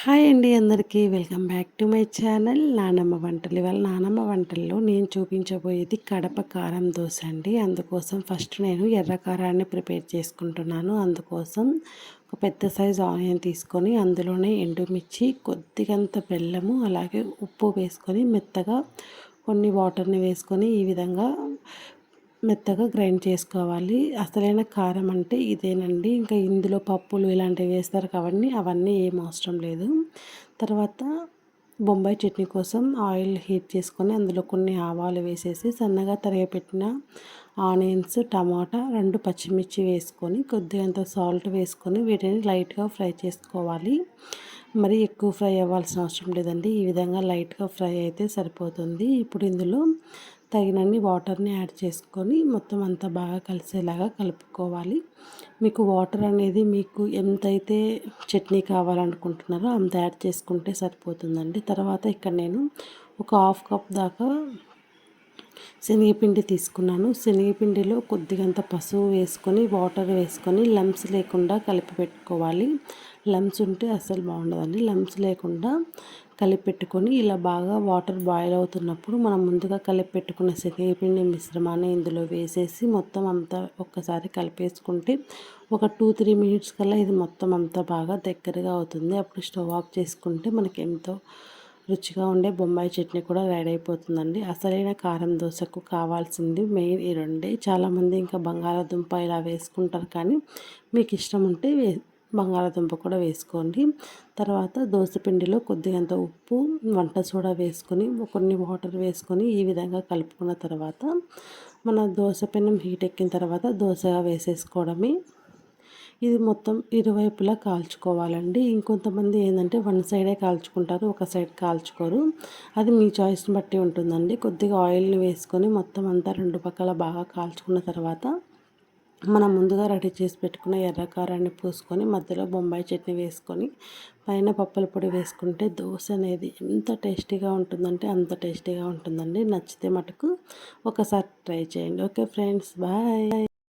Hi అండి అందరికీ. Welcome back to my channel నానమ్మ వంటలు. ఇవాళ నానమ్మ వంటల్లో నేను చూపించబోయేది కడప కారం దోశ అండి. అందుకోసం ఫస్ట్ నేను ఎర్ర కారాన్ని ప్రిపేర్ చేసుకుంటున్నాను. అందుకోసం ఒక పెద్ద సైజు ఆనియన్ తీసుకొని అందులోనే ఎండుమిర్చి కొద్దిగంత బెల్లము అలాగే ఉప్పు వేసుకొని మెత్తగా కొన్ని వాటర్ని వేసుకొని ఈ విధంగా మెత్తగా గ్రైండ్ చేసుకోవాలి. అసలైన కారం అంటే ఇదేనండి. ఇంకా ఇందులో పప్పులు ఇలాంటివి వేస్తారు కాబట్టి అవన్నీ ఏం అవసరం లేదు. తర్వాత బొంబాయి చట్నీ కోసం ఆయిల్ హీట్ చేసుకొని అందులో కొన్ని ఆవాలు వేసేసి సన్నగా తరగపెట్టిన ఆనియన్స్ టమాటా రెండు పచ్చిమిర్చి వేసుకొని కొద్దిగంత సాల్ట్ వేసుకొని వీటిని లైట్గా ఫ్రై చేసుకోవాలి. మరి ఎక్కువ ఫ్రై అవ్వాల్సిన అవసరం లేదండి. ఈ విధంగా లైట్గా ఫ్రై అయితే సరిపోతుంది. ఇప్పుడు ఇందులో తగినన్ని వాటర్ని యాడ్ చేసుకొని మొత్తం అంతా బాగా కలిసేలాగా కలుపుకోవాలి. మీకు వాటర్ అనేది మీకు ఎంతైతే చట్నీ కావాలనుకుంటున్నారో అంత యాడ్ చేసుకుంటే సరిపోతుందండి. తర్వాత ఇక్కడ నేను ఒక హాఫ్ కప్ దాకా శనగపిండి తీసుకున్నాను. శనగపిండిలో కొద్దిగంత పసుపు వేసుకొని వాటర్ వేసుకొని లంప్స్ లేకుండా కలిపి పెట్టుకోవాలి. లమ్స్ ఉంటే అసలు బాగుండదండి. లమ్స్ లేకుండా కలిపి పెట్టుకొని ఇలా బాగా వాటర్ బాయిల్ అవుతున్నప్పుడు మనం ముందుగా కలిపి పెట్టుకున్న శనగపిండి మిశ్రమాన్ని ఇందులో వేసేసి మొత్తం అంతా ఒక్కసారి కలిపేసుకుంటే ఒక టూ త్రీ మినిట్స్ కల్లా ఇది మొత్తం అంతా బాగా దగ్గరగా అవుతుంది. అప్పుడు స్టవ్ ఆఫ్ చేసుకుంటే మనకి ఎంతో రుచిగా ఉండే బొంబాయి చట్నీ కూడా రెడీ అయిపోతుందండి. అసలైన కారం దోశకు కావాల్సింది మెయిన్ ఈ రెండే. చాలామంది ఇంకా బంగాళాదుంప ఇలా వేసుకుంటారు కానీ మీకు ఇష్టం ఉంటే వే బంగాళాదుంప కూడా వేసుకోండి. తర్వాత దోశపిండిలో కొద్దిగంత ఉప్పు వంట సోడా వేసుకొని కొన్ని వాటర్ వేసుకొని ఈ విధంగా కలుపుకున్న తర్వాత మన దోశ పెనం హీట్ ఎక్కిన తర్వాత దోశగా వేసేసుకోవడమే. ఇది మొత్తం ఇరువైపులా కాల్చుకోవాలండి. ఇంకొంతమంది ఏంటంటే వన్ సైడే కాల్చుకుంటారు ఒక సైడ్ కాల్చుకోరు. అది మీ చాయిస్ని బట్టి ఉంటుందండి. కొద్దిగా ఆయిల్ని వేసుకొని మొత్తం అంతా రెండు పక్కల బాగా కాల్చుకున్న తర్వాత మనం ముందుగా రెడీ చేసి పెట్టుకున్న ఎర్రకారాన్ని పూసుకొని మధ్యలో బొంబాయి చట్నీ వేసుకొని పైన పప్పుల పొడి వేసుకుంటే దోశ అనేది ఎంత టేస్టీగా ఉంటుందంటే అంత టేస్టీగా ఉంటుందండి. నచ్చితే మటుకు ఒకసారి ట్రై చేయండి. Okay friends bye.